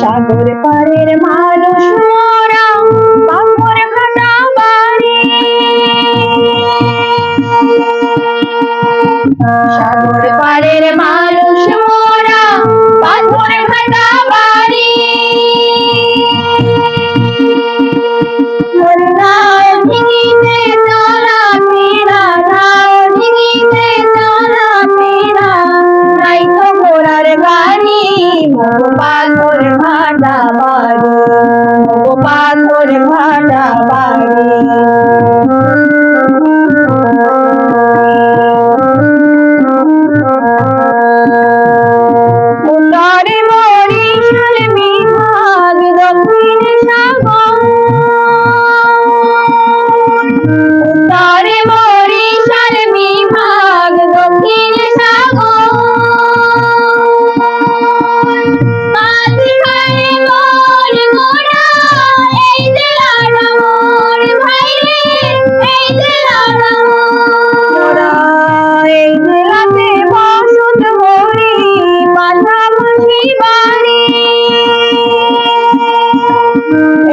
সাগর পারের মানুষ মোরা বাপর খানা বাড়ি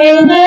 Amen.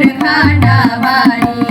मोर खांडावारी